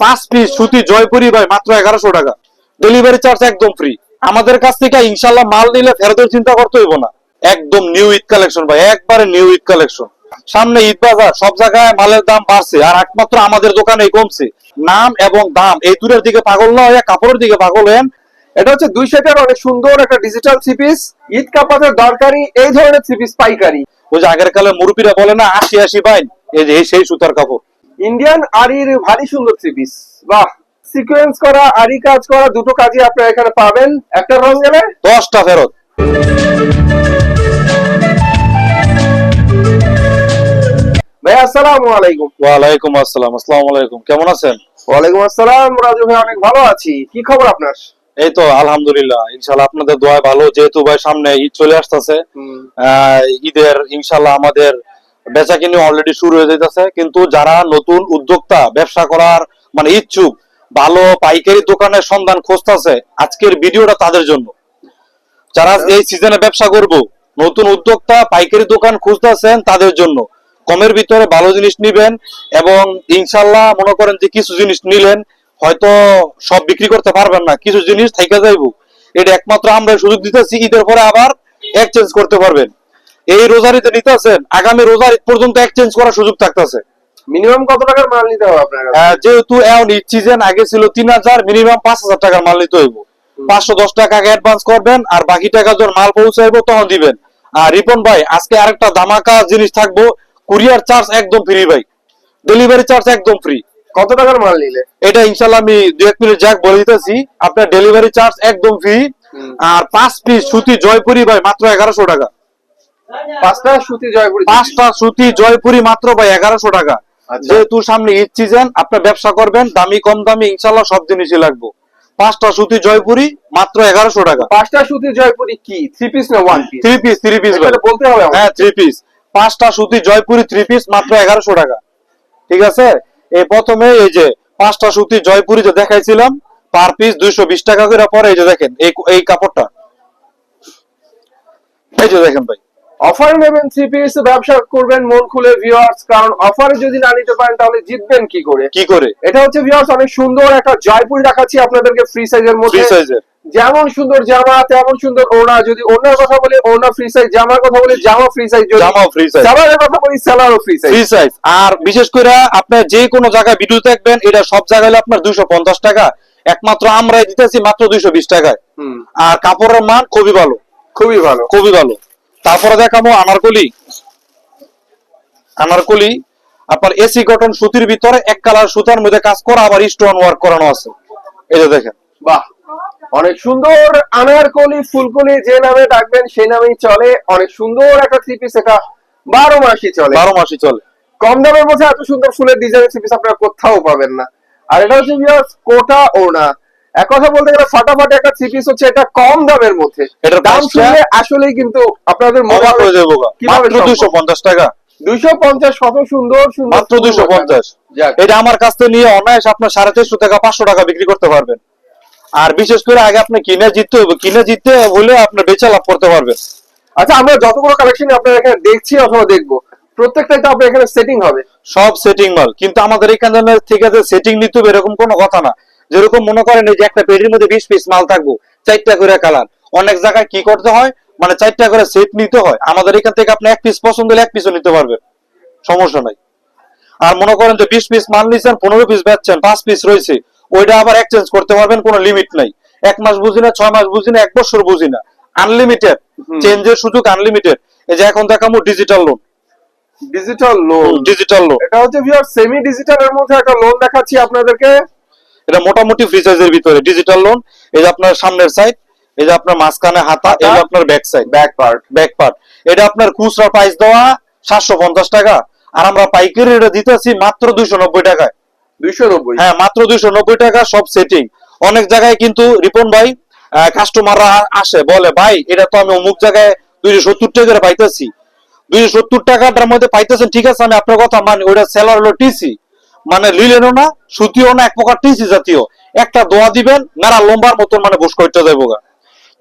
পাঁচ পিস সুতি জয়পুরি ভাই, মাত্র এগারোশো টাকা। ডেলিভারি চার্জ একদম ফ্রি আমাদের কাছ থেকে ইনশাল্লাহ মাল নিলে ফেরতের চিন্তা করতে হইব না। একদম নিউ ঈদ কালেকশন ভাই, একবারে নিউ ঈদ কালেকশন সামনে ঈদ বাজার, সব জায়গায় মালের দাম বাড়ছে আর একমাত্র আমাদের দোকানে কমছে। নাম এবং দাম, এই দূরের দিকে পাগল না হয়ে, কাপড়ের দিকে পাগল হেন এটা হচ্ছে দুই সেটের অনেক সুন্দর একটা ডিজিটাল থ্রি পিস ঈদ কাপাতের দরকারি, এই ধরনের থ্রি পিস পাইকারি। ওই যে আগের কালে মুরব্বীরা বলে না, আশি আশি বাইন এই যে সেই সুতার কাপড়। ইন্ডিয়ান আরির ভারী সুন্দর থ্রি পিস বাহ! সিকোয়েন্স করা আরি কাজ করা দুটো কাজই আপনারা এখানে পাবেন। একটা রং গেলে? দশটা ফেরত। ভাই আসসালামু আলাইকুম। ওয়ালাইকুম আসসালাম। আসসালামু আলাইকুম। কেমন আছেন? ওয়ালাইকুম আসসালাম রাজু ভাই অনেক ভালো আছি। কি খবর আপনার? এই তো আলহামদুলিল্লাহ। ইনশাল্লাহ আপনাদের দোয়া ভালো। যেহেতু ভাই সামনে ঈদ চলে আসতেছে ঈদের ইনশাল্লাহ আমাদের বেচা কিনে অলরেডি শুরু হয়ে যাইতেছে। কিন্তু যারা নতুন উদ্যোক্তা ব্যবসা করার মানে ইচ্ছুক ভালো পাইকারি দোকানের সন্ধান খুঁজতেছে আজকের ভিডিওটা তাদের জন্য। যারা এই সিজনে ব্যবসা করব নতুন উদ্যোক্তা পাইকারি দোকান খুঁজতেছেন তাদের জন্য। কমের ভিতরে ভালো জিনিস নিবেন এবং ইনশাল্লাহ মনে করেন যে কিছু জিনিস নিলেন হয়তো সব বিক্রি করতে পারবেন না কিছু জিনিস থেকে যাইব। এটা একমাত্র আমরা সুযোগ দিতেছি ঈদের পরে আবার এক্সচেঞ্জ করতে পারবেন। এই রোজারিতে নিতেছেন আগামী রোজার ঈদ পর্যন্ত এক্সচেঞ্জ করার সুযোগ থাকতেছে। মিনিমাম কত টাকার মাল নিতে হবে আপনার যেহেতু এখন ঈদ সিজন আগে ছিল তিন হাজার মিনিমাম পাঁচ হাজার টাকার মাল নিতে হইব। পাঁচশো দশ টাকা আগে অ্যাডভান্স করবেন আর বাকি টাকা যখন মাল পৌঁছাইব তখন দিবেন। আর রিপন ভাই আজকে আরেকটা দামাকা জিনিস থাকব কুরিয়ার চার্জ একদম ফ্রি ভাই। ডেলিভারি চার্জ একদম ফ্রি কত টাকার মাল নিলে? এটা ইনশাল্লাহ আমি দু এক মিনিট যাক বলে দিতেছি। আপনার ডেলিভারি চার্জ একদম ফ্রি আর পাঁচ পিস সুতি জয়পুরি ভাই মাত্র এগারোশো টাকা। পাঁচটা সুতি জয়পুরি পাঁচটা সুতি জয়পুরি মাত্র ভাই এগারোশো টাকা। আচ্ছা। যেহেতু সামনে ঈদ সিজন আপনার ব্যবসা করবেন দামি কম দামি ইনশাল্লাহ সব জিনিসই লাগবে। পাঁচটা সুতি জয়পুরি মাত্র এগারোশো টাকা। পাঁচটা সুতি জয়পুরি কি? থ্রি পিস না one piece three piece three piece বলতে হবে হ্যাঁ থ্রি পিস পাঁচটা সুতি জয়পুরি থ্রি পিস মাত্র এগারোশো টাকা। ঠিক আছে? এই প্রথমে এই যে পাঁচটা সুতি জয়পুরি যে দেখাইছিলাম পার পিস দুইশো বিশ টাকা করে পরে এই যে দেখেন এই এই কাপড়টা। এই যে দেখেন ভাই। অফার নেবেন থ্রি পিস ব্যবসা করবেন মন খুলে ভিউয়ার্স কারণ অফারে যদি না নিতে পারেন তাহলে জিতবেন কি করে? কি করে? এটা হচ্ছে ভিউয়ার্স অনেক সুন্দর একটা জয়পুরি দেখাচ্ছি আপনাদেরকে ফ্রি সাইজের মধ্যে। সাইজের যেমন সুন্দর জামা তেমন সুন্দর ওড়না। যদি ওড়নার কথা বলি ওড়না ফ্রি সাইজ জামার কথা বলি জামা ফ্রি সাইজ জামা ফ্রি সাইজ সালোয়ারের কথা বলি সালোয়ারও ফ্রি সাইজ ফ্রি সাইজ আর বিশেষ করে আপনার যে কোনো জায়গায় ভিডিও দেখবেন এটা সব জায়গায় আপনার দুইশো পঞ্চাশ টাকা। একমাত্র আমরাই দিতেছি মাত্র দুইশো বিশ টাকায়। হুম। আর কাপড়ের মান খুবই ভালো। খুবই ভালো। খুবই ভালো। তারপরে দেখাবো আনারকলি। আনারকলি আপনার এসি কটন সুতির ভিতরে এক কালার সুতার মধ্যে কাজ করা আবার স্টোন ওয়ার্ক করানো আছে। এই যে দেখেন। বাহ অনেক সুন্দর আনারকলি ফুলকলি যে নামে ডাকবেন সেই নামেই চলে। অনেক সুন্দর একটা থ্রি পিস এটা বারো মাসই চলে। বারো মাসই চলে। কম দামের মধ্যে এত সুন্দর ফুলের ডিজাইনের থ্রি পিস আপনারা কোথাও পাবেন না। আর এটা হচ্ছে কোটা ওনা এক কথা বলতে গেলে ফাটাফাটি একটা থ্রি পিস হচ্ছে এটা কম দামের মধ্যে। এটার দাম শুনলে আসলেই কিন্তু আপনাদের হয়ে যাব মাত্র দুইশো পঞ্চাশ টাকা। কত সুন্দর সুন্দর মাত্র দুইশো পঞ্চাশ। যাক। এটা আমার কাছ থেকে নিয়ে অনায়াস আপনার সাড়ে চারশো টাকা পাঁচশো টাকা বিক্রি করতে পারবেন। আর বিশেষ করে আগে আপনি কিনে জিততে হবে। কিনে জিততে হলে আপনার বেচা লাভ করতে পারবেন। আচ্ছা আমরা যতগুলো কালেকশন আপনারা এখানে দেখছি অথবা দেখব প্রত্যেকটাই তো আপনার এখানে সেটিং হবে। সব সেটিং মাল। কিন্তু আমাদের এখানে থেকে যে সেটিং নিতে হবে এরকম কোনো কথা না। যেরকম মনে করেন যে একটা পেটির মধ্যে বিশ পিস মাল থাকব চারটা করে কালার। অনেক জায়গায় কি করতে হয়? মানে চারটা করে সেট নিতে হয়। আমাদের এখান থেকে আপনি এক পিস পছন্দ হলে এক পিসও নিতে পারবেন। সমস্যা নাই। আর মনে করেন যে বিশ পিস মাল নিচ্ছেন পনেরো পিস বেচছেন পাঁচ পিস রয়েছে। ওইটা আবার এক্সচেঞ্জ করতে পারবেন কোনো লিমিট নাই। এক মাস বুঝি না ছয় মাস বুঝি না এক বছর বুঝি না। আনলিমিটেড। চেঞ্জের সুযোগ আনলিমিটেড এই যে এখন দেখাবো digital lawn digital lawn digital lawn এটা হচ্ছে ভিউয়ার সেমি ডিজিটাল এর মধ্যে একটা লোন দেখাচ্ছি আপনাদেরকে। এটা মোটামুটি ফ্রি সাইজের ভিতরে। ডিজিটাল লোন এই যে আপনার সামনের সাইড এই যে আপনার মাঝখানে হাতা এই যে আপনার back side back part back part এটা আপনার খুচরা প্রাইস দেওয়া সাতশো পঞ্চাশ টাকা আর আমরা পাইকারি রেটে দিতেছি মাত্র দুইশো নব্বই টাকায়। দুইশো নব্বই? হ্যাঁ মাত্র দুইশো নব্বই টাকা সব সেটিং অনেক জায়গায় কিন্তু রিপন ভাই কাস্টমাররা আসে বলে ভাই এটা তো আমি অমুক জায়গায় দুইশো সত্তর টাকা পাইতেছি। দুইশো সত্তর টাকাটার মধ্যে পাইতেছেন ঠিক আছে আমি আপনার কথা মানি ওটা সেলার হলো টিসি মানে লিলেনও না সুতিও না এক প্রকার টিসি জাতীয়। একটা দোয়া দিবেন মেরা লম্বার মতন মানে বুস করতে যাইব গা।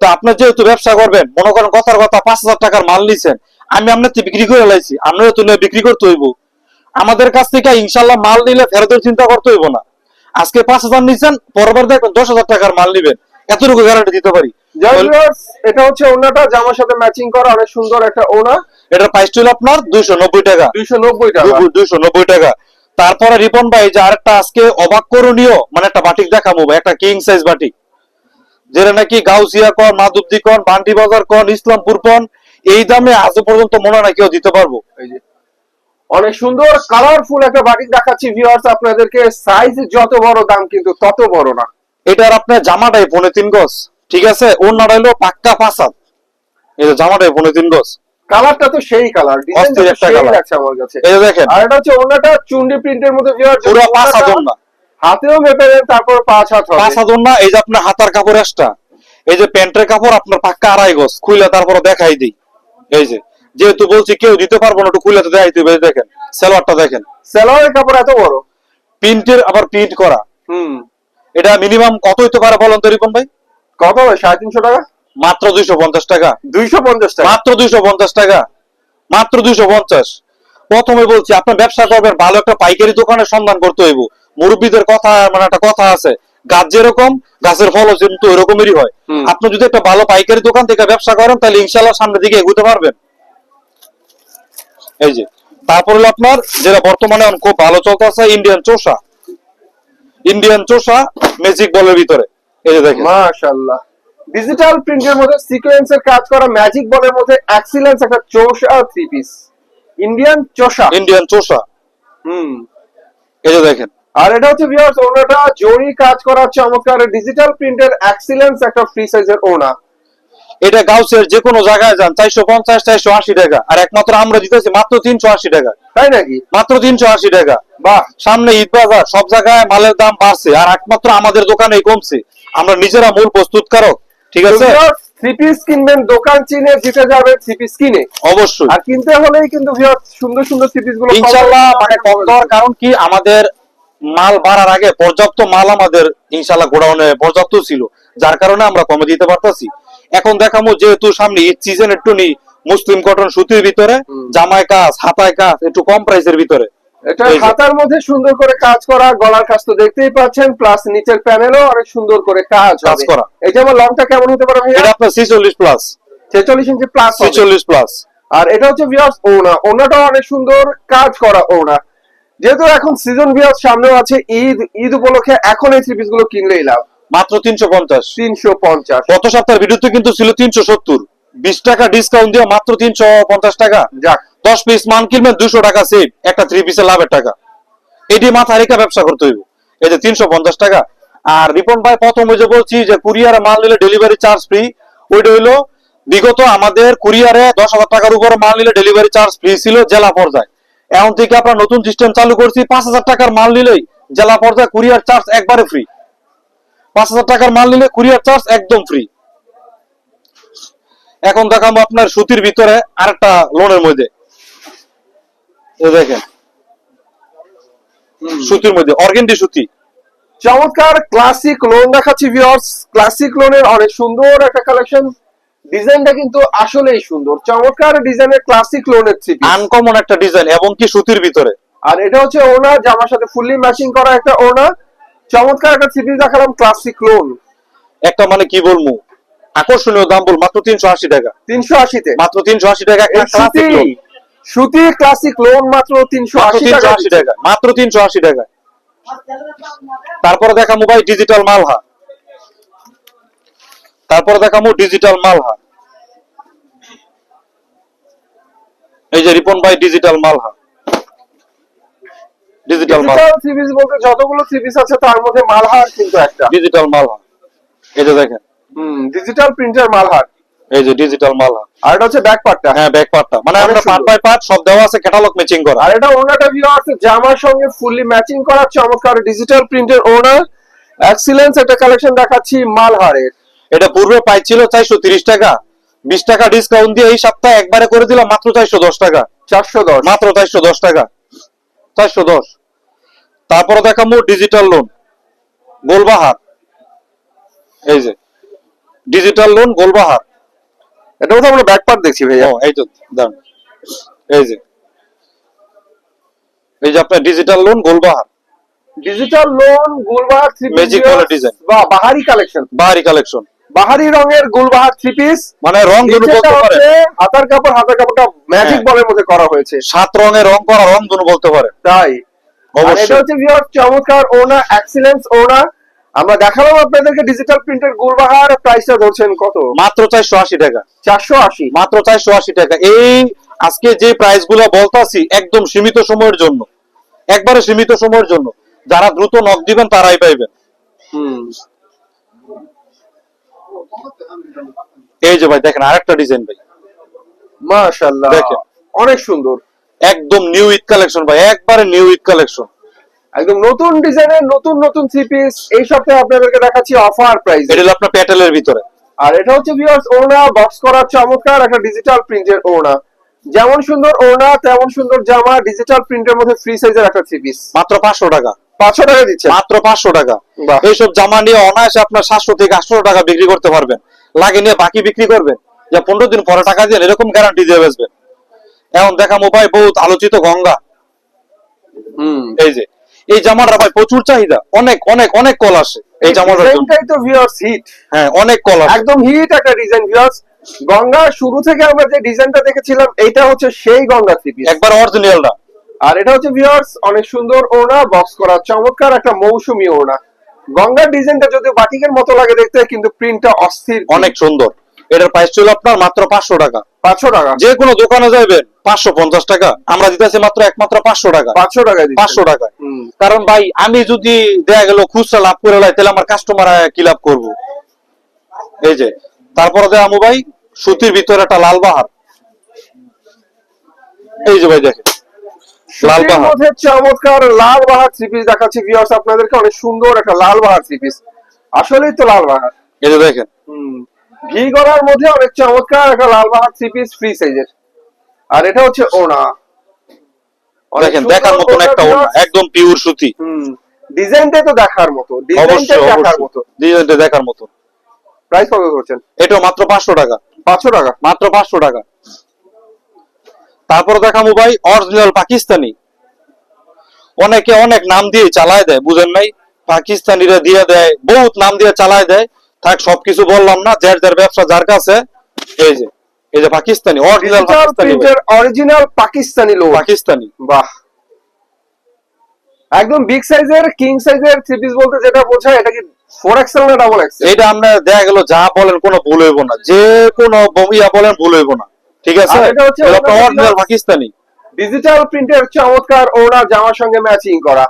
তো আপনি যেহেতু ব্যবসা করবেন মনে করেন কথার কথা পাঁচ হাজার টাকার মাল নিছেন আমি আপনার বিক্রি করে লাইছি আপনারা তো নিয়ে বিক্রি করতে হইব। আমাদের কাছ থেকে ইনশাল্লাহ মাল নিলে ফেরতের চিন্তা করতে হইব না। আজকে পাঁচ হাজার নিচ্ছেন পরবার দেখবেন দশ হাজার টাকার মাল নিবেন। এতটুকু গ্যারান্টি দিতে পারি। এটা হচ্ছে ওনাটা জামার সাথে ম্যাচিং করা অনেক সুন্দর একটা ওনা। এটার প্রাইস ছিল আপনার দুইশো নব্বই টাকা। দুইশো নব্বই টাকা। দুইশো নব্বই টাকা। তারপরে রিপন ভাই যে আরেকটা আজকে অবাক করণীয় মানে একটা বাটিক দেখাবো ভাই, একটা কিং সাইজ বাটিক। যেটা নাকি গাউসিয়া কন মাদুদ্দি কন বান্ডি বাজার কন ইসলামপুর কন এই দামে আজও পর্যন্ত মনে হয় কেউ দিতে পারব। এই যে অনেক সুন্দর কালারফুল একটা বাটিক দেখাচ্ছি ভিউয়ার্স আপনাদেরকে সাইজ যত বড় দাম কিন্তু তত বড় না। এটার আপনার জামাটাই পনে তিন গজ ঠিক আছে? ওনাটা হলো পাক্কা এই যে জামাটাই পনে তিন গজ কালারটা তো সেই কালার ডিজাইনটা অস্থির তো একটা সেই লাগছে আমার কাছে। এই দেখেন। আর এটা হচ্ছে ওনাটা চুন্ডি প্রিন্টের মধ্যে পুরো পাঁচ হাত হাতেও মেপে দেন তারপর পাঁচ হাত হবে। পাঁচ হাত ওন্না এই যে আপনার হাতার কাপড় এক্সট্রা এই যে প্যান্টের কাপড় আপনার পাক্কা আড়াই গজ। খুইলে তারপরে দেখাই দিই। এই যে যেহেতু বলছি কেউ দিতে পারব না একটু তো দেখাই দিবে দেখেন সেলোয়ারটা দেখেন। সেলোয়ারের কাপড় এত বড়? প্রিন্টের আবার প্রিন্ট করা। হুম। এটা মিনিমাম কত হইতে পারে বলেন তো রিপন ভাই? কত হবে? সাড়ে তিনশো টাকা? মাত্র দুইশো পঞ্চাশ টাকা। দুইশো পঞ্চাশ টাকা? মাত্র দুইশো পঞ্চাশ টাকা। মাত্র দুইশো পঞ্চাশ। প্রথমে বলছি আপনার ব্যবসা করবেন ভালো একটা পাইকারি দোকানের সন্ধান করতে হইব। মুরব্বীদের কথা মানে একটা কথা আছে গাছ যেরকম গাছের ফলও কিন্তু এরকমেরই হয়। আপনি যদি একটা ভালো পাইকারি দোকান থেকে ব্যবসা করেন তাহলে ইনশাল্লাহ সামনের দিকে এগোতে পারবেন। এই যে তারপর হলো আপনার যেটা বর্তমানে খুব ভালো চলতেছে ইন্ডিয়ান চোষা। ইন্ডিয়ান চোষা ম্যাজিক বলের ভিতরে। এই যে দেখেন। মাশাআল্লাহ। ডিজিটাল প্রিন্টের মধ্যে সিকোয়েন্সের কাজ করা ম্যাজিক বলের মধ্যে এক্সিলেন্স একটা চোষা থ্রি পিস ইন্ডিয়ান চোষা। ইন্ডিয়ান চোষা। হুম। এই যে দেখেন। আর এটা হচ্ছে ভিউয়ার্স ওনাটা জরি কাজ করা চমৎকার। ডিজিটাল প্রিন্টের এক্সিলেন্স একটা ফ্রি সাইজের ওনা এটা গাউসের যে কোনো জায়গায় যান চারশো পঞ্চাশ চারশো আশি টাকা। আর একমাত্র আমরা দিতেছি মাত্র তিনশো আশি টাকা। তাই নাকি? মাত্র তিনশো আশি টাকা। বাহ। সামনে ঈদ বাজার সব জায়গায় মালের দাম বাড়ছে আর একমাত্র আমাদের দোকানেই কমছে। আমরা নিজেরা মূল প্রস্তুতকারক। ঠিক আছে? থ্রি পিস কিনবেন দোকান চিনে জিতে যাবেন থ্রি পিস কিনে। অবশ্যই। আর কিনতে হলেই কিন্তু সুন্দর সুন্দর থ্রি পিসগুলো পাবেন। মানে কম দেওয়ার কারণ কি আমাদের মাল বাড়ার আগে পর্যাপ্ত মাল আমাদের ইনশাল্লাহ গোডাউনে পর্যাপ্ত ছিল যার কারণে আমরা কমে দিতে পারতাছি। এখন দেখামো যেহেতু সামনে ঈদ সিজন একটু নি মুসলিম কটন সুতির ভিতরে। জামায় কাজ হাতায় কাজ একটু কম প্রাইসের ভিতরে। এটা মধ্যে সুন্দর করে কাজ করা গলার কাজ তো দেখতেই পাচ্ছেন প্লাস নিচের প্যানেলও অনেক সুন্দর করে কাজ কাজ করা। যে আমার লংটা কেমন হতে পারে ভাইয়া? এটা আপনার ছিচল্লিশ প্লাস ছেচল্লিশ ইঞ্চি প্লাস ছিচল্লিশ প্লাস আর এটা হচ্ছে ভিউয়ার্স ওনা ওনাটাও অনেক সুন্দর কাজ করা ওনা যেহেতু এখন সিজন ভিউয়ার্স সামনেও আছে ঈদ ঈদ উপলক্ষে এখন এই থ্রি পিসগুলো কিনলেই লাভ। মাত্র তিনশো পঞ্চাশ। তিনশো পঞ্চাশ। গত সপ্তাহের ভিডিওতে কিন্তু ছিল তিনশো সত্তর। বিশ টাকা ডিসকাউন্ট দিয়ে মাত্র তিনশো পঞ্চাশ টাকা। যাক। দশ পিস মান কিনবেন দুশো টাকা সেভ একটা থ্রি পিসের লাভের টাকা। এটি মাথা রেখা ব্যবসা করতে হইব। এই যে তিনশো পঞ্চাশ টাকা। আর রিপন ভাই, প্রথম ওই যে বলছি যে কুরিয়ারে মাল নিলে ডেলিভারি চার্জ ফ্রি ওইটা হইল বিগত আমাদের কুরিয়ারে দশ হাজার টাকার উপরে মাল নিলে ডেলিভারি চার্জ ফ্রি ছিল জেলা পর্যায়ে। এখন থেকে আমরা নতুন সিস্টেম চালু করছি, পাঁচ হাজার টাকার মাল নিলেই জেলা পর্যায়ে কুরিয়ার চার্জ একবারে ফ্রি পাঁচ হাজার টাকার মাল নিলে কুরিয়ার চার্জ একদম ফ্রি এখন দেখাবো আপনার সুতির ভিতরে আরেকটা লোনের মধ্যে। দেখেন। সুতির মধ্যে অর্গেন্ডি সুতি। চমৎকার ক্লাসিক লোন দেখাচ্ছি ভিউয়ার্স ক্লাসিক লোনের অনেক সুন্দর একটা কালেকশন ডিজাইনটা কিন্তু আসলেই সুন্দর। চমৎকার ডিজাইনের ক্লাসিক লোনের থ্রি আনকমন একটা ডিজাইন এবং কি সুতির ভিতরে। আর এটা হচ্ছে ওনা জামার সাথে ফুললি ম্যাচিং করা একটা ওনা। চমৎকার একটা থ্রি দেখালাম ক্লাসিক লোন একটা মানে কি বলব? আকর্ষণীয় দাম বল মাত্র তিনশো আশি টাকা। তিনশো আশিতে। মাত্র তিনশো আশি টাকা একটা classic loan। সুতি ক্লাসিক লোন মাত্র তিনশো আশি টাকা মাত্র তিনশো আশি টাকা তারপরে দেখামু ভাই ডিজিটাল মালহা। তারপরে দেখামু ডিজিটাল মালহা। এই যে রিপন ভাই ডিজিটাল মালহা। ডিজিটাল মালহা। পিস বলতে যতগুলো থ্রি আছে তার মধ্যে মালহার কিন্তু একটা। ডিজিটাল মালহা। এই যে দেখেন। হুম ডিজিটাল প্রিন্টার মালহার। এই যে ডিজিটাল মালহা আর এটা হচ্ছে ব্যাক পার্টটা হ্যাঁ ব্যাক পার্টটা মানে আমরা পার্ট। বাই পার্ট সব দেওয়া আছে ক্যাটালগ ম্যাচিং করা। আর এটা ওনাটা ভিউ আছে জামার সঙ্গে ফুললি ম্যাচিং করা চমৎকার ডিজিটাল প্রিন্টের ওনার এক্সিলেন্স একটা কালেকশন দেখাচ্ছি মালহারের। এটা পূর্বে পাইছিল চারশো তিরিশ টাকা। বিশ টাকা ডিসকাউন্ট দিয়ে এই সপ্তাহে একবারে করে দিলাম মাত্র চারশো দশ টাকা। চারশো দশ। মাত্র চারশো দশ টাকা। চারশো দশ। তারপরে দেখাবো ডিজিটাল লোন গোলবাহার। এই যে। ডিজিটাল লোন গোলবাহার। এটা তো আমরা ব্যাক পার্ট দেখছি ভাইয়া। এই তো দাঁড়ান এই যে। এই যে আপনার ডিজিটাল লোন গোলবাহার। ডিজিটাল লোন গুলবাহার থ্রি Magic color design. বা বাহারি কালেকশন বাহারি কালেকশন বাহারি রঙের গুলবাহার থ্রি পিস মানে রং ধনু বলতে পারে। হাতার কাপড় হাতার কাপড়টা ম্যাজিক। বলের মধ্যে করা হয়েছে। সাত রঙের রং করা রং ধনু বলতে পারে। তাই। আর এটা অবশ্যই। হচ্ছে ভিউয়ার চমৎকার ওনা এক্সিলেন্স ওনা আমরা দেখালাম আপনাদেরকে ডিজিটাল প্রিন্টের গুলবাহার প্রাইসটা ধরছেন কত? মাত্র চারশো আশি টাকা। চারশো আশি? মাত্র চারশো আশি টাকা। এই আজকে যে প্রাইসগুলো বলতাছি একদম সীমিত সময়ের জন্য। একবারে সীমিত সময়ের জন্য। যারা দ্রুত নক দিবেন তারাই পাইবেন হুম। এই যে ভাই দেখেন আরেকটা ডিজাইন ভাই। মাশাআল্লাহ। দেখেন। অনেক সুন্দর। একদম নিউ ঈদ কালেকশন ভাই একবারে নিউ ঈদ কালেকশন একদম নতুন ডিজাইনের নতুন নতুন থ্রি পিস এই সপ্তাহে আপনাদেরকে দেখাচ্ছি অফার প্রাইস এটা হলো আপনার প্যাটেলের ভিতরে। আর এটা হচ্ছে ভিউয়ার্স ওনা বক্স করা চমৎকার একটা ডিজিটাল প্রিন্টের ওনা যেমন সুন্দর ওনা তেমন সুন্দর জামা ডিজিটাল প্রিন্টের মধ্যে ফ্রি সাইজের একটা থ্রি পিস মাত্র পাঁচশো টাকা। পাঁচশো টাকা দিচ্ছে। মাত্র পাঁচশো টাকা। এইসব জামা নিয়ে অনায়াসে আপনার সাতশো থেকে আটশো টাকা বিক্রি করতে পারবেন। লাগে নিয়ে বাকি বিক্রি করবেন। যে পনেরো দিন পরে টাকা দিয়ে এরকম গ্যারান্টি দিয়ে বেচবেন। এখন দেখা মোবাইল বহুত আলোচিত গঙ্গা। হুম। এই যে। এই জামাটা ভাই প্রচুর চাহিদা। অনেক অনেক অনেক কল আসে এই ডিজাইনটাই তো ভিউয়ার্স হিট হ্যাঁ অনেক কল আসে। একদম হিট একটা ডিজাইন ভিউয়ার্স গঙ্গা শুরু থেকে আমরা যে ডিজাইনটা দেখেছিলাম এটা হচ্ছে সেই গঙ্গা থ্রি পিস একবার অরিজিনালটা আর এটা হচ্ছে ভিউয়ার্স অনেক সুন্দর ওড়না বক্স করা চমৎকার একটা মৌসুমী ওড়না। গঙ্গার ডিজাইনটা যদি বাটিকের মতো লাগে দেখতে কিন্তু প্রিন্টটা অস্থির। অনেক সুন্দর। এটার প্রাইস ছিল আপনার মাত্র পাঁচশো টাকা। পাঁচশো টাকা। যে কোনো দোকানে যাবেন পাঁচশো পঞ্চাশ টাকা। আমরা দিতেছি মাত্র একমাত্র পাঁচশো টাকা। পাঁচশো টাকা পাঁচশো টাকা কারণ ভাই আমি যদি দেয়া গেল খুচরা লাভ করে লাই তাহলে আমার কাস্টমার কি লাভ করব? এই যে তারপরে দেয়া ভাই সুতির ভিতরে একটা লাল বাহার। এই যে ভাই দেখেন। লাল সুতির বাহার। মধ্যে চমৎকার লাল বাহার থ্রি পিস দেখাচ্ছি ভিউয়ার্স আপনাদেরকে অনেক সুন্দর একটা লাল বাহার থ্রি পিস আসলেই তো লাল বাহার। এই যে দেখেন। হুম। ভি গলার মধ্যে অনেক চমৎকার একটা লাল থ্রি পিস ফ্রি সাইজের আর এটা হচ্ছে ওনা দেখেন দেখার মতন একটা viewers। একদম পিওর সুতি। হুম ডিজাইনটাই তো দেখার মতো অবশ্যই দেখার মতো। ডিজাইনটা দেখার মতো। প্রাইস কত করছেন এটাও মাত্র পাঁচশো টাকা। পাঁচশো টাকা? মাত্র পাঁচশো টাকা। তারপরে দেখাবো ভাই অরিজিনাল পাকিস্তানি। অনেকে অনেক নাম দিয়ে চালায় দেয় বুঝেন নাই? পাকিস্তানিরা দিয়ে দেয় বহুত নাম দিয়ে চালায় দেয়। থাক সবকিছু বললাম না যার যার ব্যবসা যার কাছে এই যে এই যে পাকিস্তানি অরিজিনাল পাকিস্তানি। অরিজিনাল পাকিস্তানি লোক পাকিস্তানি। বাহ। একদম বিগ সাইজের কিং সাইজের থ্রি পিস বলতে যেটা বোঝায় এটা কি ফোর এক্সেল না ডাবল এক্সেল এটা আমরা দেখা গেল যা বলেন কোনো ভুল হইব না যে কোনো ইয়া বলেন ভুল হইব না ঠিক আছে? এটা হচ্ছে অরিজিনাল পাকিস্তানি। ডিজিটাল প্রিন্টের চমৎকার ওরা জামার সঙ্গে ম্যাচিং করা।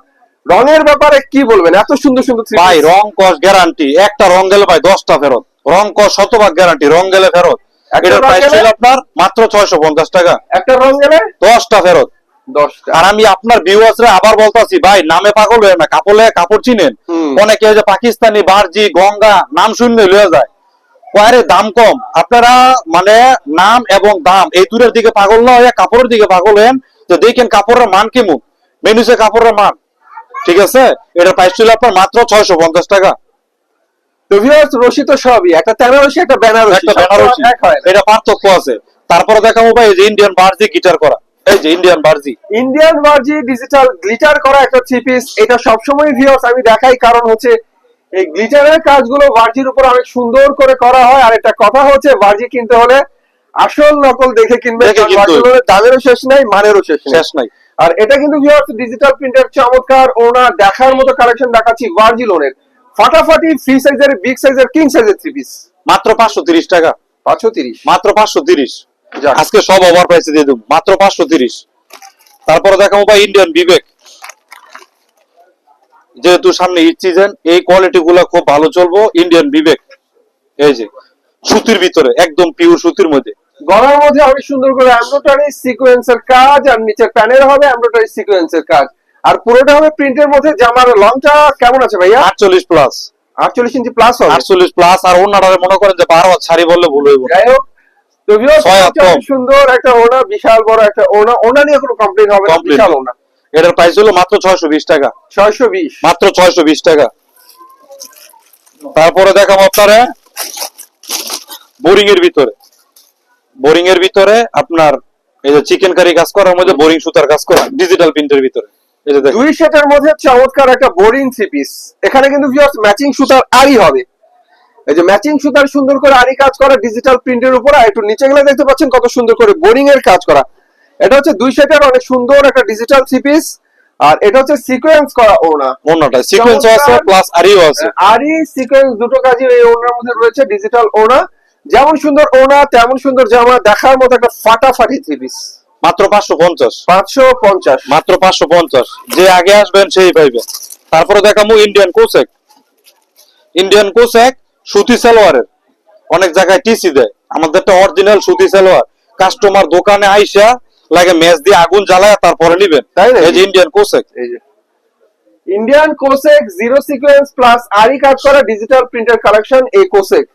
রঙের ব্যাপারে কি বলবেন? এত সুন্দর সুন্দর ভাই। রং কস গ্যারান্টি একটা রং গেলে ভাই দশটা ফেরত। রং কস শতভাগ গ্যারান্টি রং গেলে ফেরত। এটার প্রাইস ছিল আপনার মাত্র ছয়শো পঞ্চাশ টাকা। একটা রং গেলে? দশটা ফেরত। আর আমি আপনার ভিউয়ার্সরে আবার বলতাছি ভাই নামে পাগল হয়ে না কাপড়ে কাপড় চিনেন? অনেকে যে পাকিস্তানি বার্জি গঙ্গা নাম শুনলে লয়ে যায়। কয়ারে দাম কম। আপনারা মানে নাম এবং দাম এই দূরের দিকে পাগল না হয়ে কাপড়ের দিকে পাগল হেন তো দেখেন কাপড়ের মান কেমন। মেনুসে কাপড়ের মান। ঠিক আছে? এটার প্রাইস ছিল আপনার মাত্র ছয়শো পঞ্চাশ টাকা। তো ভিউয়ার্স রশি তো সবই একটা তেনারসি একটা বেনারসি একটা বেনারসি। এটা পার্থক্য আছে। তারপরে দেখাবো ভাই এই যে ইন্ডিয়ান বার্জি গিটার করা। এই যে ইন্ডিয়ান বার্জি ইন্ডিয়ান ভার্জি ডিজিটাল গ্লিটার করা একটা থ্রি পিস এটা সবসময় ভিউয়ার্স আমি দেখাই কারণ হচ্ছে এই গ্লিটারের কাজগুলো ভার্জির উপর অনেক সুন্দর করে করা হয়। আর একটা কথা হচ্ছে ভার্জি কিনতে হলে আসল নকল দেখে কিনবে দামেরও শেষ নাই মানেরও শেষ শেষ নাই। আর এটা কিন্তু ভিউয়ার্স ডিজিটাল প্রিন্টার চমৎকার ওনার দেখার মতো কালেকশন দেখাচ্ছি ভার্জি লোনের ফাটাফাটি ফ্রি সাইজের বিগ সাইজের কিং সাইজের থ্রি পিস মাত্র পাঁচশো তিরিশ টাকা। পাঁচশো তিরিশ। মাত্র পাঁচশো তিরিশ। যাক। আজকে সব ওভার প্রাইসে দিয়ে দেবো। মাত্র পাঁচশো তিরিশ। তারপরে দেখাবো ভাই ইন্ডিয়ান বিবেক যেহেতু সামনে ঈদ সিজন এই কোয়ালিটি গুলা খুব ভালো চলবো ইন্ডিয়ান বিবেক এই যে সুতির ভিতরে একদম পিওর সুতির মধ্যে। গলার মধ্যে অনেক সুন্দর করে এমব্রয়ডারি সিকোয়েন্সের কাজ আর নিচে প্যানেল হবে এমব্রয়ডারি সিকোয়েন্সের কাজ। আর পুরোটা হবে প্রিন্টের মধ্যে জামার লংটা কেমন আছে ভাইয়া? আটচল্লিশ প্লাস আটচল্লিশ ইঞ্চি প্লাস হবে? আটচল্লিশ প্লাস আর অন্যরা মনে করেন যে বারো শাড়ি বললে ভুল হইব। যাই হোক। সুন্দর একটা ওনা বিশাল বড় একটা ওনা ওনা নিয়ে কোনো কমপ্লেন হবে না বিশাল ওনা এটার প্রাইস হলো মাত্র ছয়শো বিশ টাকা। ছয়শো বিশ। মাত্র ছয়শো বিশ টাকা। তারপরে দেখাবো আপনারা বোরিং এর ভিতরে। বোরিং এর ভিতরে আপনার এই যে চিকেন কারি কাজ করার মধ্যে বোরিং সুতার কাজ করা ডিজিটাল প্রিন্টের ভিতরে। দুই সেটের মধ্যে চমৎকার একটা বোরিং থ্রি পিস এখানে কিন্তু ভিউয়ার্স ম্যাচিং সুতার আড়ি হবে। এই যে ম্যাচিং সুতার সুন্দর করে আড়ি কাজ করা ডিজিটাল প্রিন্টের উপর। আর একটু নিচে গেলে দেখতে পাচ্ছেন কত সুন্দর করে বোরিং এর কাজ করা। এটা হচ্ছে দুই সেটের অনেক সুন্দর একটা ডিজিটাল থ্রি পিস আর এটা হচ্ছে সিকোয়েন্স করা ওনা অন্যটা সিকোয়েন্স আছে। প্লাস আরিও আছে। আরই সিকোয়েন্স দুটো কাজই এই ওনার মধ্যে রয়েছে ডিজিটাল ওনা যেমন সুন্দর ওনা তেমন সুন্দর জামা দেখার মতো একটা ফাটাফাটি থ্রি পিস মাত্র পাঁচশো পঞ্চাশ। পাঁচশো পঞ্চাশ। মাত্র পাঁচশো পঞ্চাশ। যে আগে আসবেন সেই পাইবেন তারপরে দেখামু ইন্ডিয়ান কোসেক ইন্ডিয়ান কোসেক সুতি সালোয়ারের। অনেক জায়গায় টিসি দেয়। আমাদের আমাদেরটা অরিজিনাল সুতি সালোয়ার। কাস্টমার দোকানে আইসা লাগে ম্যাচ দিয়ে আগুন জ্বালায় তারপরে নিবেন। তাই নাকি? এই যে ইন্ডিয়ান কোসেক এই যে। ইন্ডিয়ান কোসেক জিরো সিকোয়েন্স প্লাস আরি কাজ করা ডিজিটাল প্রিন্টার কালেকশন এই কোসেক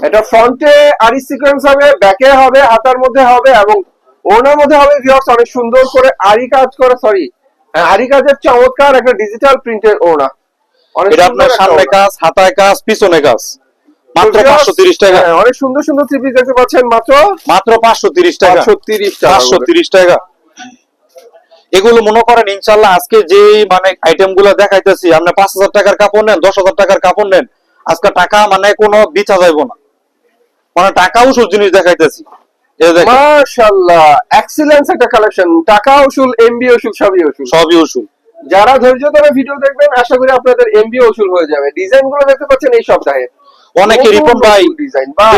এটা ফ্রন্টে আরি সিকোয়েন্স হবে ব্যাকে হবে হাতার মধ্যে হবে এবং ওনার মধ্যে হবে ভিউয়ার্স অনেক সুন্দর করে আরি কাজ করা সরি আরি কাজের চমৎকার একটা ডিজিটাল প্রিন্টের ওনা অনেক এটা আপনার সামনে কাজ হাতায় কাজ পিছনে কাজ। মাত্র তো viewers, পাঁচশো তিরিশ টাকা। হ্যাঁ, অনেক সুন্দর সুন্দর থ্রি পিস দেখতে পাচ্ছেন মাত্র মাত্র পাঁচশো তিরিশ টাকা। পাঁচশো তিরিশ টাকা পাঁচশো করে। তিরিশ টাকা। এগুলো মনে করেন ইনশাল্লাহ আজকে যে মানে আইটেমগুলো দেখাইতেছি আপনি পাঁচ হাজার টাকার কাপড় নেন দশ হাজার টাকার কাপড় নেন আজকে টাকা মানে কোনো বিছা যাইব না। মানে টাকা উসুল জিনিস দেখাইতেছি। মাশাআল্লাহ এক্সিলেন্স একটা কালেকশন টাকা এমবি সবই সবই যারা ধৈর্য ধরে ভিডিও দেখবেন আশা করি আপনাদের এমবি হয়ে যাবে। ডিজাইনগুলো দেখতে পাচ্ছেন এই সপ্তাহে। অনেকে রিপন ভাই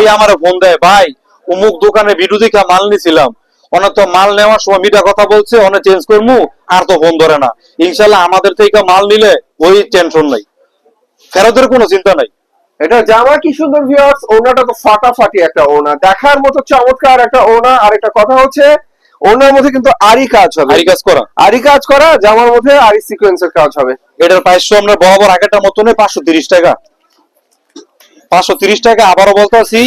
এই আমার ফোন দেয় ভাই অমুক দোকানে ভিডিও দেখে মাল নিছিলাম। অনেক তো মাল নেওয়ার সময় মিটা কথা বলছে অনেক চেঞ্জ করমু আর তো ফোন ধরে না। ইনশাল্লাহ আমাদের থেকে মাল নিলে ওই টেনশন নাই। ফেরতের কোনো চিন্তা নাই। এটা জামা কি সুন্দর ভিউয়ার্স ওনাটা তো ফাটাফাটি একটা ওনা দেখার মতো চমৎকার একটা ওনা আর একটা কথা হচ্ছে ওনার মধ্যে কিন্তু আরি কাজ হবে। আরি কাজ করা। আরি কাজ করা জামার মধ্যে আরি সিকোয়েন্সের কাজ হবে। এটার প্রাইস আমরা বরাবর আগেটার মতনই পাঁচশো তিরিশ টাকা। পাঁচশো তিরিশ টাকা আবারও বলতেছি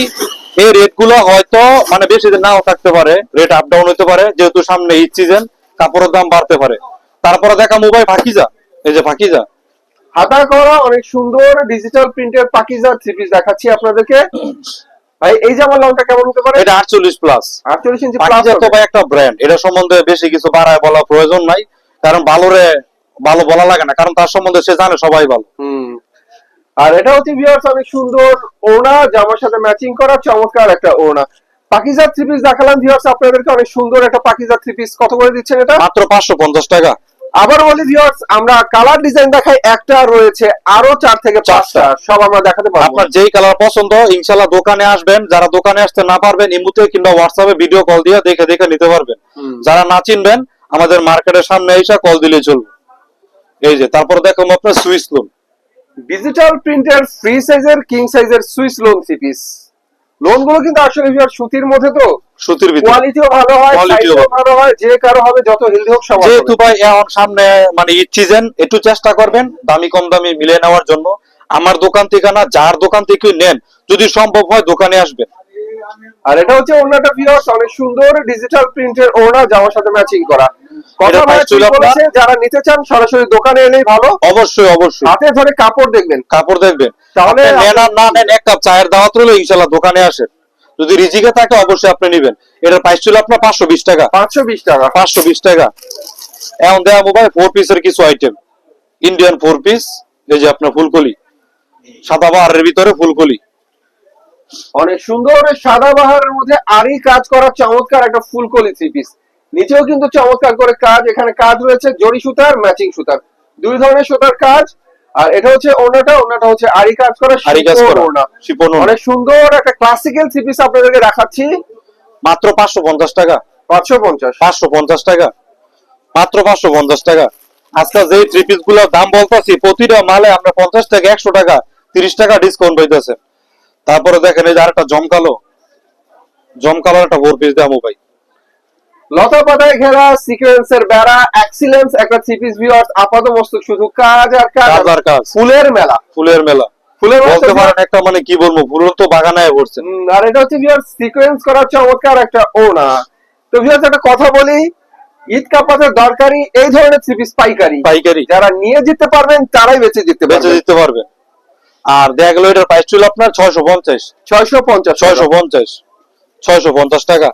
এই রেটগুলো হয়তো মানে বেশি দিন নাও থাকতে পারে। রেট আপ ডাউন হতে পারে যেহেতু সামনে ঈদ সিজন কাপড়ের দাম বাড়তে পারে। তারপরে দেখা মোবাইল ফাঁকি যা এই যে ফাঁকিজা হাতা করা অনেক সুন্দর ডিজিটাল প্রিন্টের পাকিজা থ্রি পিস দেখাচ্ছি আপনাদেরকে। ভাই এই জামার লংটা কেমন হতে পারে? এটা আটচল্লিশ প্লাস আটচল্লিশ ইঞ্চি প্লাস তো ভাই একটা ব্র্যান্ড এটা সম্বন্ধে বেশি কিছু বাড়ায় বলা প্রয়োজন নাই কারণ ভালোরে ভালো বলা লাগে না কারণ তার সম্বন্ধে সে জানে সবাই ভালো। আর এটা হচ্ছে ভিউয়ার্স অনেক সুন্দর ওনা জামার সাথে ম্যাচিং করা চমৎকার একটা ওনা পাকিজা থ্রি পিস দেখালাম ভিউয়ার্স আপনাদেরকে অনেক সুন্দর একটা পাকিজা থ্রি পিস কত করে দিচ্ছেন এটা? মাত্র পাঁচশো পঞ্চাশ টাকা। আবার বলি ভিউয়ার্স আমরা কালার ডিজাইন দেখাই একটা রয়েছে আরও চার থেকে পাঁচটা। সব আমরা দেখাতে পারব। আপনার যেই কালার পছন্দ ইনশাল্লাহ দোকানে আসবেন। যারা দোকানে আসতে না পারবেন ইমুতে কিংবা হোয়াটসঅ্যাপে ভিডিও কল দিয়ে দেখে দেখে নিতে পারবেন। যারা না চিনবেন আমাদের মার্কেটের সামনে এসে কল দিলে চলবে। এই যে তারপর দেখুন আপনার সুইস লোন ডিজিটাল প্রিন্টের ফ্রি সাইজের কিং সাইজের সুইস লোন থ্রি পিস লোনগুলো কিন্তু আসলে সুতির মধ্যে তো সুতির ভিতরে। কোয়ালিটিও ভালো হয় Quality ও সাইজও ভালো হয় যে কারও হবে যত হেলদি হোক সবার যেহেতু ভাই এখন সামনে মানে ঈদ সিজন একটু চেষ্টা করবেন দামি কম দামি নেওয়ার জন্য। আমার দোকান থেকে না যার দোকান থেকে নেন যদি সম্ভব হয় দোকানে আসবেন। আর এটা হচ্ছে ওনাটা ভিউয়ার্স অনেক সুন্দর ডিজিটাল প্রিন্টের ওনা জামার সাথে ম্যাচিং করা। যারা নিতে চান সরাসরি দোকানে এলেই ভালো। অবশ্যই অবশ্যই। হাতে ধরে কাপড় দেখবেন। কাপড় দেখবেন। তাহলে নেন আর না নেন এক কাপ চায়ের দাওয়াত রইল ইনশাল্লাহ দোকানে আসেন। যদি রিজিকে থাকে অবশ্যই আপনি নেবেন। এটার প্রাইস ছিল আপনার পাঁচশো বিশ টাকা। পাঁচশো বিশ টাকা। পাঁচশো বিশ টাকা। এখন দেওয়া মোবাইল ফোর পিসের কিছু আইটেম ইন্ডিয়ান ফোর পিস এই যে আপনার ফুলকলি। সাদা বাহারের ভিতরে ফুলকলি। অনেক সুন্দর সাদা বাহারের মধ্যে আরই কাজ করা চমৎকার একটা ফুলকলি থ্রি পিস নিচেও কিন্তু চমৎকার করে কাজ এখানে কাজ রয়েছে জড়ি সুতার ম্যাচিং সুতার। দুই ধরনের সুতার কাজ আর এটা হচ্ছে ওনাটা ওনাটা হচ্ছে আরি কাজ করা আরি কাজ শিপন করা ওড়না। শিপন অনেক সুন্দর একটা ক্লাসিক্যাল থ্রি পিস আপনাদেরকে দেখাচ্ছি। মাত্র পাঁচশো পঞ্চাশ টাকা। পাঁচশো পঞ্চাশ। পাঁচশো পঞ্চাশ টাকা। মাত্র পাঁচশো পঞ্চাশ টাকা। আজকে যে থ্রি পিসগুলোর দাম বলতেছি প্রতিটা মালে আমরা পঞ্চাশ টাকা একশো টাকা তিরিশ টাকা ডিসকাউন্ট পাইতেছে। তারপরে দেখেন এই যে আরেকটা জমকালো। জমকালো একটা ফোর পিস দেওয়া মোবাইল লতা পাতায় ঘেরা সিকোয়েন্সের বেড়া এক্সিলেন্স একটা থ্রি পিস ভিউয়ার্স আপাত মস্তক শুধু কাজ আর কাজ। আর কাজ। ফুলের মেলা। ফুলের মেলা। ফুলের বলতে পারেন একটা মানে কি বলব ফুলের তো বাগানায় হুম, আর এটা হচ্ছে ভিউয়ার্স সিকোয়েন্স করা চমৎকার একটা ওনা তো ভিউয়ার্স একটা কথা বলি ঈদ কাপাতের দরকারি এই ধরনের থ্রি পিস পাইকারি। পাইকারি। যারা নিয়ে যেতে পারবেন তারাই বেঁচে যেতে বেঁচে দিতে পারবে। আর দেখা গেল এটার প্রাইস ছিল আপনার ছয়শো পঞ্চাশ। ছয়শো পঞ্চাশ ছয়শো পঞ্চাশ। ছয়শো পঞ্চাশ টাকা।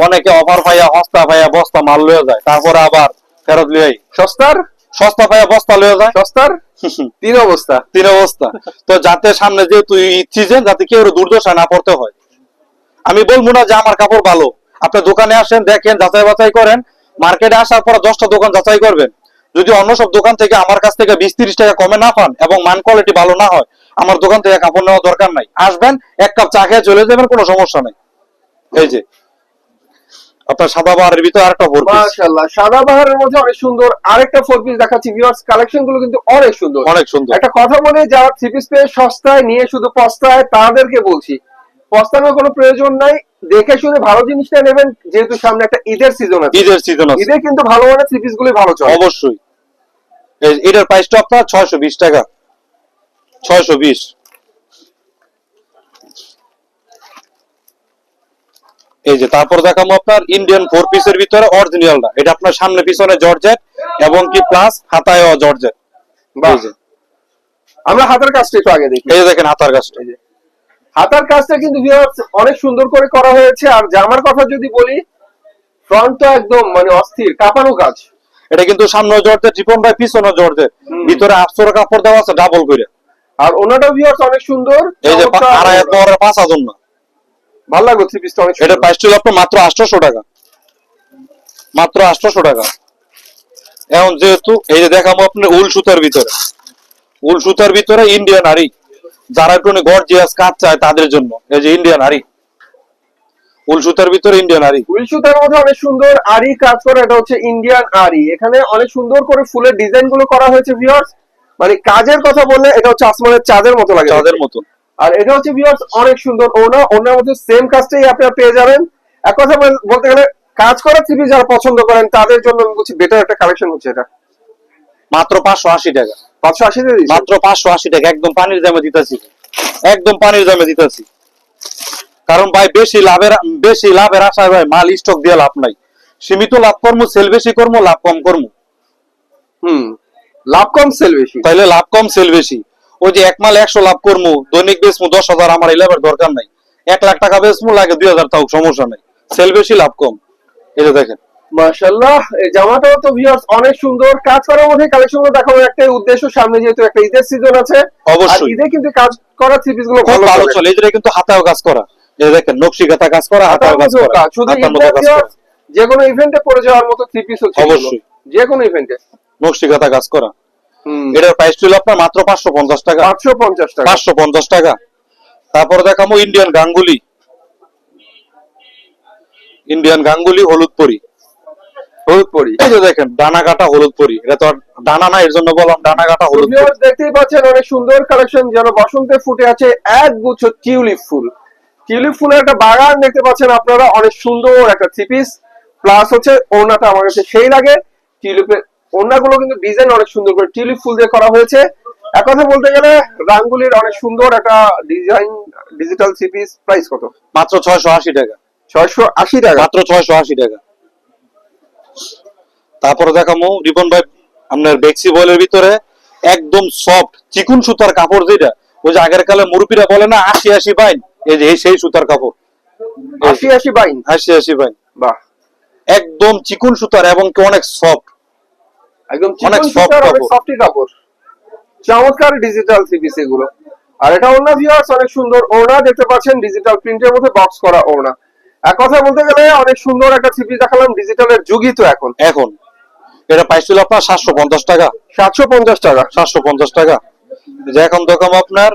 অনেকে অফার পাইয়া হস্তা পাইয়া বস্তা মাল লয়ে যায়। তারপরে আবার ফেরত লিয়ে সস্তার? সস্তা পায় বস্তা লয়ে যায়। সস্তার? তিন অবস্থা। তিন অবস্থা। তো যাতে সামনে যে তুই সিজন যাতে কেউ দুর্দশা না পড়তে হয়। আমি বলব না যে আমার কাপড় ভালো। আপনি দোকানে আসেন দেখেন যাচাই বাছাই করেন। মার্কেটে আসার পর দশটা দোকান যাচাই করবেন। যদি অন্য সব দোকান থেকে আমার কাছ থেকে বিশ তিরিশ টাকা কমে না পান এবং মান কোয়ালিটি ভালো না হয় আমার দোকান থেকে কাপড় নেওয়ার দরকার নাই। আসবেন এক কাপ চা খেয়ে চলে যাবেন কোনো সমস্যা নাই। এই যে। আপনার সাদা সাদাবাহারের ভিতরে আরেকটা ফোর পিস সাদা সাদাবাহারের মধ্যে অনেক সুন্দর আরেকটা ফোর পিস দেখাচ্ছি। ভিউয়ার্স কালেকশনগুলো কিন্তু অনেক সুন্দর। অনেক সুন্দর। একটা কথা বলে যারা থ্রি পিস পেয়ে সস্তায় নিয়ে শুধু পস্তায় তাদেরকে বলছি পস্তানোর কোনো প্রয়োজন নাই। দেখে শুনে ভালো জিনিসটা নেবেন যেহেতু সামনে একটা ঈদের সিজন আছে। ঈদের সিজন আছে। ঈদে কিন্তু ভালো মানে থ্রি পিসগুলো ভালো চলে। অবশ্যই। এটার প্রাইসটা আপনার 620 টাকা। 620 এই যে তারপর দেখাবো আপনার ইন্ডিয়ান ফোর পিসের ভিতরে অরিজিনালটা এটা আপনার সামনে পিছনে জর্জেট এবং কি প্লাস হাতায় জর্জেট। আমরা হাতের কাজটা একটু আগে দেখি। এই যে দেখেন হাতার কাজটা। হাতার কাজটা কিন্তু অনেক সুন্দর করে করা হয়েছে। আর জামার কথা যদি বলি ফ্রন্ট তো একদম মানে অস্থির কাঁপানো কাজ। এটা কিন্তু সামনে জর্জেট রিপন ভাই পিছনে জর্জেট। ভিতরে আটশো কাপড় দেওয়া আছে ডাবল করে। আর ওনাটা ভিউয়ার্স অনেক সুন্দর। এই যে আড়াই ওড়না। পাঁচ হাজার না ভালো লাগল থ্রি পিসটা অনেক। প্রাইস ছিল আপনার মাত্র আটশোশো টাকা। মাত্র আটশোশো টাকা। এখন যেহেতু এই যে দেখাবো আপনার উল সুতার ভিতরে। উল সুতার ভিতরে ইন্ডিয়ান হাড়ি যারা একটু গর্জিয়াস কাজ চায় তাদের জন্য। এই যে ইন্ডিয়ান উল সুতার ভিতরে ইন্ডিয়ান হাড়ি উইল সুতার মধ্যে অনেক সুন্দর আরি কাজ করা। এটা হচ্ছে ইন্ডিয়ান আরি এখানে অনেক সুন্দর করে ফুলের ডিজাইনগুলো করা হয়েছে ভিউয়ার্স মানে কাজের কথা বললে এটা হচ্ছে আসমানের চাঁদের মতো লাগে। তাদের মতন আর এটা হচ্ছে ভিউয়ার্স অনেক সুন্দর ওনা ওনার মধ্যে সেম কাজটাই আপনারা পেয়ে যাবেন। এক কথা বল- বলতে গেলে কাজ করা থ্রি যারা পছন্দ করেন তাদের জন্য আমি বলছি বেটার একটা কালেকশন হচ্ছে এটা। মাত্র পাঁচশো আশি টাকা। পাঁচশো আশি টাকা মাত্র পাঁচশো আশি টাকা একদম পানির দামে দিতেছি। একদম পানির দামে দিতেছি। কারণ ভাই বেশি লাভের বেশি লাভের আশায় ভাই মাল স্টক দিয়ে লাভ নাই। সীমিত লাভ কর্ম সেল বেশি কর্ম লাভ কম কর্ম। হুম লাভ কম সেল বেশি। তাইলে লাভ কম সেল বেশি। ওই যে এক মাল একশো লাভ করব দৈনিক বেচমু দশ হাজার আমার এই লাভের দরকার নাই। এক লাখ টাকা বেচমু লাগে দুই হাজার তাও সমস্যা নাই। সেল বেশি লাভ কম। যে দেখেন। মাশাআল্লাহ এই জামাটাও তো ভিউয়ার্স অনেক সুন্দর কাজ করার মধ্যে কালেকশনগুলো দেখানোর একটাই উদ্দেশ্য সামনে যেহেতু একটা ঈদের সিজন আছে। অবশ্যই। ঈদে কিন্তু কাজ করা থ্রি পিসগুলো খুব ভালো চলে। কিন্তু হাতাও কাজ করা। এই যে দেখেন নকশি কাঁথা কাজ করা হাতাও কাজ করা। শুধু যে কোনো ইভেন্টে পড়ে যাওয়ার মতো থ্রি পিস হচ্ছে অবশ্যই। যে কোনো ইভেন্টে নকশি কাঁথা কাজ করা। এটার প্রাইস ছিল আপনার মাত্র পাঁচশো পঞ্চাশ টাকা। পাঁচশো পঞ্চাশ টাকা। পাঁচশো পঞ্চাশ টাকা। তারপরে দেখাবো ইন্ডিয়ান গাঙ্গুলি। ইন্ডিয়ান গাঙ্গুলি হলুদ পরি। হলুদ পরি। এই যে দেখেন ডানা কাটা হলুদ পরি। এটা তো ডানা না এর জন্য বললাম ডানা কাটা হলুদ দেখতেই পাচ্ছেন অনেক সুন্দর কালেকশন যেন বসন্তে ফুটে আছে এক গুচ্ছ টিউলিপ ফুল। টিউলিপ ফুলের একটা বাগান দেখতে পাচ্ছেন আপনারা অনেক সুন্দর একটা থ্রি পিস প্লাস হচ্ছে ওড়নাটা আমার কাছে সেই লাগে টিউলিপের ওড়নাগুলো কিন্তু ডিজাইন অনেক সুন্দর করে টিউলিপ ফুল দিয়ে করা হয়েছে। এক কথা বলতে গেলে রাঙ্গুলির অনেক সুন্দর একটা design digital three piece price কত? মাত্র ছয়শো আশি টাকা। ছয়শো আশি টাকা। মাত্র ছয়শো আশি টাকা। তারপরে দেখাবো রিপন ভাই আপনার বেক্সি বয়েলের ভিতরে একদম সফট চিকুন সুতার কাপড় যেটা ওই যে আগের কালে মুরুপিরা বলে না আশি আশি বাইন এই যে সেই সুতার কাপড়। আশি আশি বাইন? আশি আশি বাইন। বাহ। একদম চিকুন সুতার এবং কি অনেক সফট একদম অনেক সুতার, অনেক কাপড়। সফটি কাপড়। চমৎকার ডিজিটাল থ্রি পিস এগুলো আর এটা ওড়না ভিউয়ার্স অনেক সুন্দর ওড়না দেখতে পাচ্ছেন ডিজিটাল প্রিন্টের মধ্যে বক্স করা ওড়না। এক কথা বলতে গেলে অনেক সুন্দর একটা থ্রি পিস দেখালাম ডিজিটালের যুগই তো এখন। এখন। এটা প্রাইস ছিল আপনার সাতশো পঞ্চাশ টাকা। সাতশো পঞ্চাশ টাকা। সাতশো পঞ্চাশ টাকা। যে এখন দেখাবো আপনার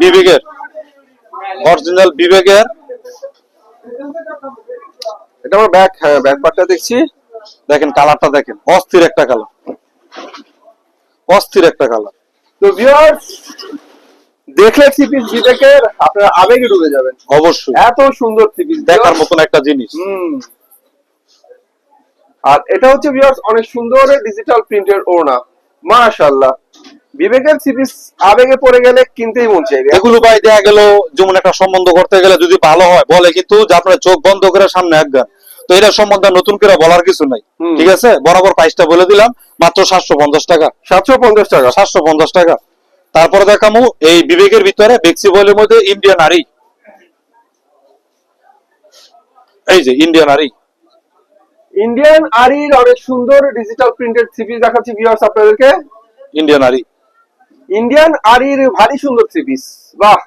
বিবেকের অরিজিনাল বিবেকের। এটা আমার ব্যাক হ্যাঁ ব্যাক পার্টটা দেখছি। দেখেন কালারটা দেখেন অস্থির একটা কালার। অস্থির একটা কালার। তো ভিউয়ার্স দেখলে থ্রি পিস বিবেকের আপনারা আবেগে ডুবে যাবেন। অবশ্যই। এত সুন্দর থ্রি পিস দেখার মতন একটা জিনিস। হুম। আর এটা হচ্ছে ভিউয়ার্স অনেক সুন্দর ডিজিটাল প্রিন্টের ওড়না। মাশাআল্লাহ। বিবেকের সিরিজ আবেগে পড়ে গেলে কিনতেই মন চাইবে। এগুলো ভাই দেখা গেল যেমন একটা সম্বন্ধ করতে গেলে যদি ভালো হয় বলে কিন্তু যে আপনার চোখ বন্ধ করে সামনে একগান। তো এটা সম্বন্ধে নতুন করে বলার কিছু নাই। ঠিক আছে? বরাবর প্রাইসটা বলে দিলাম মাত্র সাতশো পঞ্চাশ টাকা। সাতশো পঞ্চাশ টাকা। সাতশো পঞ্চাশ টাকা। তারপরে দেখামু এই বিবেকের ভিতরে বেক্সি বলের মধ্যে ইন্ডিয়ান আরি এই যে ইন্ডিয়ান আরি ইন্ডিয়ান আরির অনেক সুন্দর ডিজিটাল প্রিন্টেড পিস দেখাচ্ছি ভিউয়ার্স আপনাদেরকে। ইন্ডিয়ান আরি ইন্ডিয়ান আরির ভারী সুন্দর থ্রি পিস বাহ!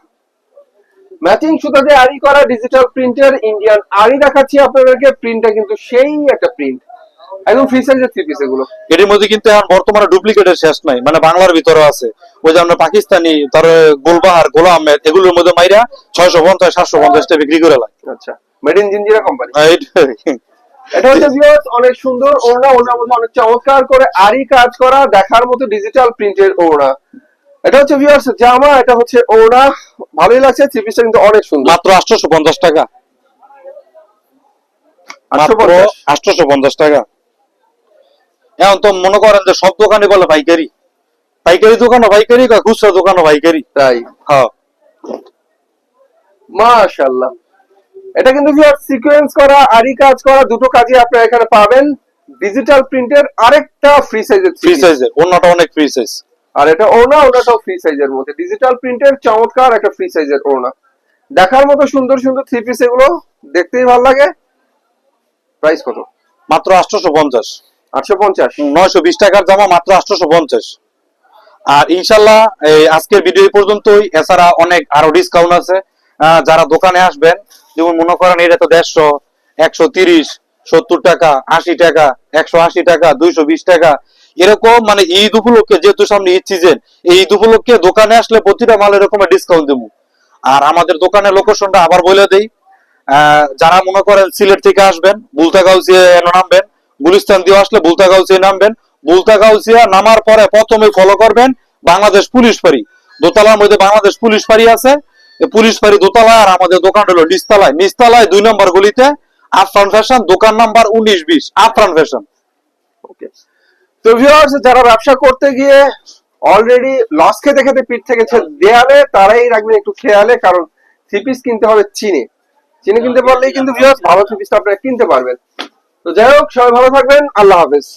ম্যাচিং সুতা দিয়ে আরি করা ডিজিটাল প্রিন্টের ইন্ডিয়ান আরি দেখাচ্ছি আপনাদেরকে। প্রিন্টটা কিন্তু সেই একটা প্রিন্ট একদম ফ্রি সাইজের থ্রি পিস এগুলো। এটির মধ্যে কিন্তু এখন বর্তমানে ডুপ্লিকেটের শেষ নাই। মানে বাংলার ভিতরে আছে। ওই যে আমরা পাকিস্তানি তার গোলবাহার গোলা আহমেদ এগুলোর মধ্যে মাইরা ছয়শো পঞ্চাশ সাতশো পঞ্চাশটা বিক্রি করে লাগে আচ্ছা। মেড ইন জিঞ্জিরা কোম্পানি এটা হচ্ছে ভিউয়ার্স অনেক সুন্দর ওড়না। ওড়নার মধ্যে অনেক চমৎকার করে আরি কাজ করা দেখার মতো ডিজিটাল প্রিন্টের ওড়না। এটা হচ্ছে ভিউয়ার্স জামা এটা হচ্ছে ওড়না ভালোই লাগছে থ্রি পিসটা কিন্তু অনেক সুন্দর। মাত্র আটশোশো পঞ্চাশ টাকা। মাত্র 850 টাকা। এখন তো মনে করেন যে সব দোকানে বলে পাইকারি। পাইকারি দোকানও পাইকারি খুচরা দোকানও পাইকারি। তাই। হ্যাঁ। মাশাআল্লাহ। এটা কিন্তু ভিউয়ার সিকোয়েন্স করা আরি কাজ করা দুটো কাজই আপনারা এখানে পাবেন। ডিজিটাল প্রিন্টের আরেকটা ফ্রি সাইজের ফ্রি সাইজের অন্যটা অনেক ফ্রি সাইজ আর এটা ওড়না ওড়নাটাও ফ্রি সাইজের মধ্যে। ডিজিটাল প্রিন্টের চমৎকার একটা ফ্রি সাইজের ওড়না। দেখার মতো সুন্দর সুন্দর থ্রি পিস এগুলো দেখতেই ভালো লাগে। প্রাইস কত? মাত্র আটশোশো পঞ্চাশ আটশো পঞ্চাশ নয়শো বিশ টাকার জামা মাত্র আটশোশো পঞ্চাশ আর ইনশাল্লাহ এই আজকের ভিডিও পর্যন্তই। এছাড়া অনেক আরও ডিসকাউন্ট আছে। যারা দোকানে আসবেন যেমন মনে করেন এটা তো দেড়শো একশো তিরিশ সত্তর টাকা আশি টাকা একশো আশি টাকা দুইশো বিশ টাকা এরকম মানে ঈদ উপলক্ষে যেহেতু সামনে ঈদ সিজন এই ঈদ উপলক্ষে দোকানে আসলে প্রতিটা মাল এরকম ডিসকাউন্ট দেবো। আর আমাদের দোকানের লোকেশনটা আবার বলে দেই যারা মনে করেন সিলেট থেকে আসবেন বুলতাগাউসিয়া এনে নামবেন, গুলিস্তান দিয়ে আসলে বুলতাগাউসিয়া নামবেন বুলতাগাউসিয়া নামার পরে প্রথমে ফলো করবেন বাংলাদেশ পুলিশ ফাঁড়ি। দোতলার মধ্যে বাংলাদেশ পুলিশ ফাঁড়ি আছে। পুলিশ ফাঁড়ি দোতলায় আর আমাদের দোকান হলো নিচতলায়। নিচতলায় দুই নম্বর গলিতে আফরান ফ্যাশন দোকান নাম্বার উনিশ বিশ আফরান ফ্যাশন ওকে তো ভিউয়ার্স যারা ব্যবসা করতে গিয়ে অলরেডি লস খেতে খেতে পিঠ থেকে দেয়ালে, তারাই রাখবেন একটু খেয়ালে, কারণ থ্রি পিস কিনতে হবে চিনি। চিনি কিনতে পারলেই কিন্তু ভিউয়ার্স ভালো থ্রি পিসটা আপনারা কিনতে পারবেন। তো যাই হোক, সবাই ভালো থাকবেন, আল্লাহ হাফেজ।